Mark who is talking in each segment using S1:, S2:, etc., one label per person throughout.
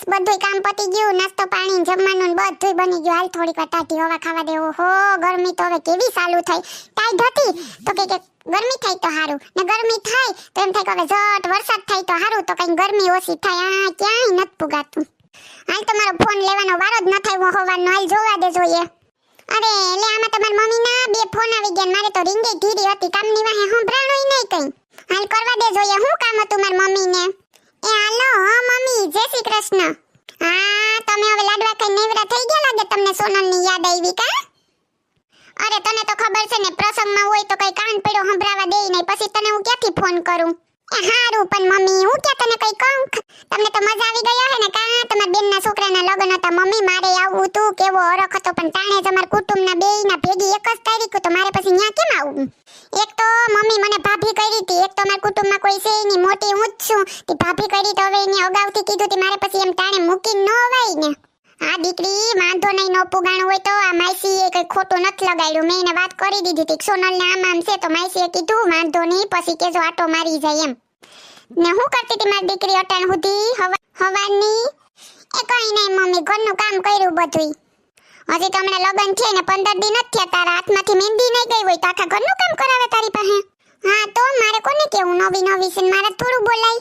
S1: બસ બધુંય કામ પતી ગયું. નાસ્તો પાણી, જમવાનું બધું બની ગયું. હાલ થોડીક વાર ટાઢી હવા ખાવા દે. ઓહો, ગરમી તો હવે કેવી ચાલુ થઈ. ટાઈટ હતી. તો કે ગરમી થાય તો સારું ને ગરમી થાય તો એમ થાય કે હવે ઝટ વરસાદ થાય તો સારું તો કઈ ગરમી ઓછી થાય. આ ક્યાંય નથી પુગાતું. હાલ તમારો ફોન લેવાનો વારો જ ન થાય હોવાનો. હાલ જોવા દે જોઈએ. અરે એટલે આમાં તમારી મમ્મીના બે ફોન આવી ગયા મારે તો રીંગે ધીરી હતી. કામની વાહે સંભળાણું નહીં કઈ. હાલ કરવા દે જોઈએ. શું કામ હતું મારી મમ્મીને? એ મમ્મી, જય શ્રી કૃષ્ણ. હા, તમે હવે લાડવા કઈ નેવરા થઈ ગયા લાગે તમને સોનલની યાદ આવી કા? અરે, તને તો ખબર છે ને, પ્રસંગમાં હોય તો કઈ કાન પડ્યો સંભળાવા દે નહીં, પછી તને હું ક્યાંથી ફોન કરું? હારું, પણ મમ્મી, હું ક્યાં તને કઈ કહું? તમને તો મજા આવી ગઈ હે ને કા? તમારા બેનના છોકરાના લગ્ન હતા, મમ્મી, મારે આવું તું, કેવો હરખ હતો, પણ તાણે જ અમારા કુટુંબના બેયના ભેગી એક જ તારીખ તો મારે પછી ન્યા કેમ આવવું? એક તો મમ્મી મને ભાભી કરી હતી, એક તો મારા કુટુંબમાં કોઈ છે નહીં, મોટી હું જ છું. તે ભાભી કરી તો હવે એને અગાઉથી કીધું તે, મારે પછી એમ ટાણે મૂકી ન હોય ને. આ દીકરી, વાંધો નહીં, નો પુગાણું હોય તો આ માઈસીએ કઈ ખોટું નથી લગાડ્યું. મેં એને વાત કરી દીધી હતી સોનલને આમ આમ છે, તો માઈસીએ કીધું, વાંધો નહીં, પછી કેજો આટો મારી જાય એમ. ને હું કરતી હતી મારી દીકરી અટાણ સુધી હવા હવાની એ કઈ નહીં, મમ્મી, ઘરનું કામ કર્યું બધુંય. હજી તો હમણાં લગન છે ને, પંદર દિન જ થયા તારા હાથમાંથી મહેંદી નહીં ગઈ હોય તો આખા ઘરનું કામ કરાવે તારી પાસે. હા, તો મારે કોને કેવું નવી નવી છે મારે થોડું બોલાય.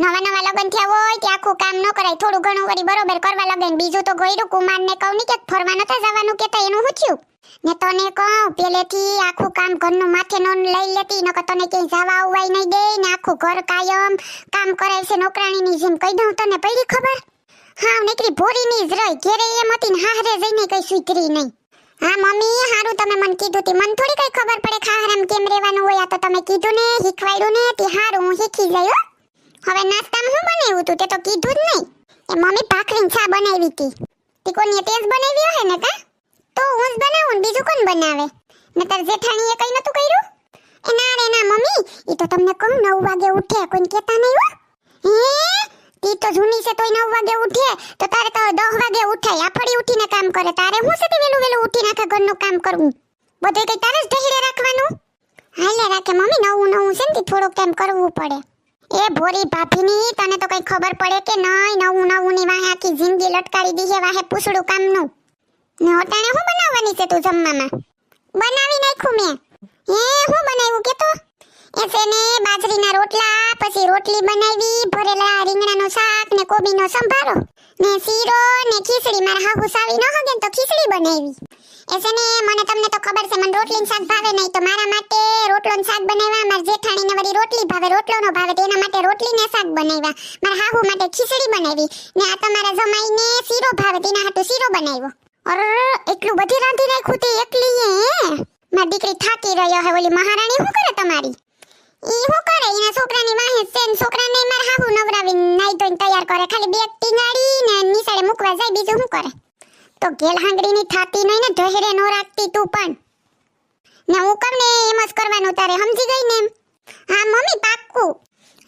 S1: નવા નવા લગન થયા હોય કે આખું કામ ન કરાય, થોડું ઘણું કરી બરોબર કરવા લાગે ને, બીજું તો ગોયરું કુમારને કહું ને કે ફરવા નતા જવાનું કેતા એનું હું થયું? ને તને કહું પેલેથી આખું કામ ઘરનું માથે નો લઈ લેતી, નકર તને ક્યાંય જવા આવવાય નહીં દે ને, આખું ઘર કાયમ કામ કરાય છે, નોકરાણીની જેમ કહી દઉં તને, પડી ખબર? હા નીકળી ભોરીની જ રહી. ઘેરે એમ હતી ને હારે જઈને કઈ સ્વીકરી નહીં. હા, મમ્મી, હારું તમે મને કીધું તી. મને થોડી કઈ ખબર પડે ખાહરામ કેમ રહેવાનું હોય. તો તમે કીધું ને, શીખવાડ્યું ને, તે હારું, હું શીખી ગયો હવે નાસ્તામાં હું બનાવ્યું તું? તે તો કીધું જ નહીં. એ મમ્મી ભાખરીની ચા બનાવી હતી. તે કોની તેજ બનાવી હે ને કા? તો હું જ બનાવું બીજું કોણ બનાવે? ને તાર જેઠાણીએ કઈ નતું કર્યું? એ ના રે ના, મમ્મી એ તો તમને કહું, નવ વાગે ઉઠે કોઈ કહેતા નહીં હો. હે? તી તો જૂની છે તોય નવ વાગે ઉઠે, તો તારે તો દસ વાગે ઉઠાય. આફડી ઉઠીને કામ કરે. તારે હું છે વેલું વેલું ઉઠીને આખા ઘરનું કામ કરવું બધે કઈ તારે જ ઢહેરે રાખવાનું? હાલે રાખે મમ્મી, નવું નવું છે ને તી કામ કરવું પડે. એ ભોરી ભાભીની, તને તો કઈ ખબર પડે કે નઈ નવું નવું ની વાહે આખી જિંદગી લટકારી દીધે વાહે પૂછડું કામનું. ને અટાણે હું બનાવવાની છે તું જમવામાં? બનાવી નાખ્યું મેં. હે, હું બનાવ્યું? કે તો? એ છે બાજરીના રોટલા, પછી રોટલી બનાવી, ભરેલા રીંગણા કોબીનો સંભારો. ને શીરો ને ખીચડી. મારા હાહુ સાવી ન હગે તો ખીચડી બનાવી. એસે ને, મને તમને તો ખબર છે, મને રોટલી શાક ભાવે નહીં. તો મારા માટે રોટલો ને શાક બનાવ્યા મારા જેઠાણીને વળી રોટલી ભાવે રોટલો નો ભાવે, તો માટે રોટલી ને શાક બનાવ્યા. મારા હાહુ માટે ખીચડી બનાવી. ને આ તમારા જમાઈને શીરો ભાવે તેના હાટુ શીરો બનાવ્યો. અરે એટલું બધી રાંધી નાખ્યું તે એકલી હે? મારી દીકરી થાકી રહ્યો હે, ઓલી મહારાણી, શું કરે તમારી? ઈ શું કરે એના છોકરાની છોકરાને માર હાહુ નવરાવી, નાઈ ધોઈને તૈયાર કરે. ખાલી બેગ ટીંગાડી ને નિસાડે મૂકવા જાય, બીજું શું કરે? તો ગેલ હાંગડીની થાતી નહીં ને ઢહેરે નો રાખતી તું પણ. ને હું કમ ને, એમ જ કરવાનું તારે, સમજી ગઈ ને એમ? હા, મમ્મી, પાક્કું.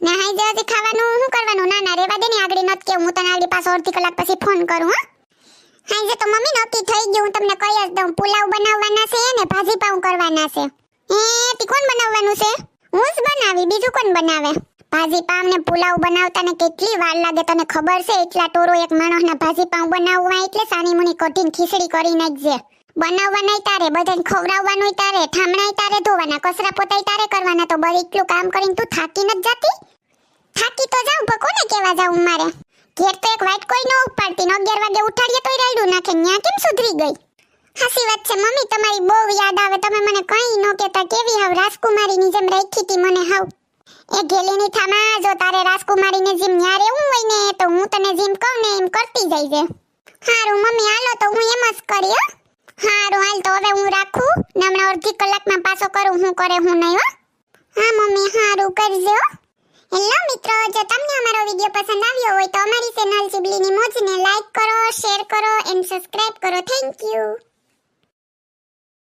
S1: ને હાઈ જે હજી ખાવાનું શું કરવાનું? ના ના, રેવા દે ને, આગળ નત કેવું. હું તને આગળ પાછો અડધી કલાક પછી ફોન કરું, હા? હાઈ જે તો મમ્મી નક્કી થઈ ગયું હું તમને કહી જ દઉં. પુલાવ બનાવવાના છે ને ભાજી પાઉં કરવાના છે. એ, તી કોણ બનાવવાનું છે? હું જ બનાવી, બીજું કોણ બનાવે? ભાજી પાવ ને પુલાવ બનાવતા ને કેટલી વાર લાગે તને ખબર છે? એટલા ટોરો એક માણસના ભાજી પાવ બનાવવા એટલે સાની મુની કઠિન ખીચડી કરી નાખજે. બનાવવા નહીં તારે, બધાને ખવડાવવાનું તારે, ઠામણાય તારે ધોવાના કસરા પોતાય તારે કરવાના, તો બળ એટલું કામ કરીને તું થાકી નથી જતી? થાકી તો જાઉં, પણ કોને કેવા જાઉં મારે? ઘેર તો એક વાઈટ કોઈ ન ઉપાડતી, ને અગિયાર વાગે ઉઠાડીએ તોય રાયડું નાખે, ન્યા કેમ સુધરી ગઈ? હાસી વાત છે, મમ્મી, તમારી બહુ યાદ આવે, તમે મને કઈ ન કહેતા, કેવી હાવ, રાજકુમારીની જેમ રાખી હતી મને હાવ. એ ગેલીની થામા, જો તારે રાજકુમારીને જીમ ન્યા રહેવું હોય ને, તો હું તને જીમ કહું ને એમ કરતી જઈજે હારું, મમ્મી, હાલો તો હું એમ જ કરી, હો. હારું, હાલ તો હવે હું રાખું. ને હમણાં અડધી કલાકમાં પાછો કરું, હું કરે, હું નહીં, હો. હા, મમ્મી, હારું, કરજો, હો. હેલો, મિત્રો, જો તમને અમારો વીડિયો પસંદ આવ્યો હોય તો અમારી ચેનલ ચીબલીની મોજને લાઈક કરો, શેર કરો, એન્ડ સબસ્ક્રાઇબ કરો. Thank you.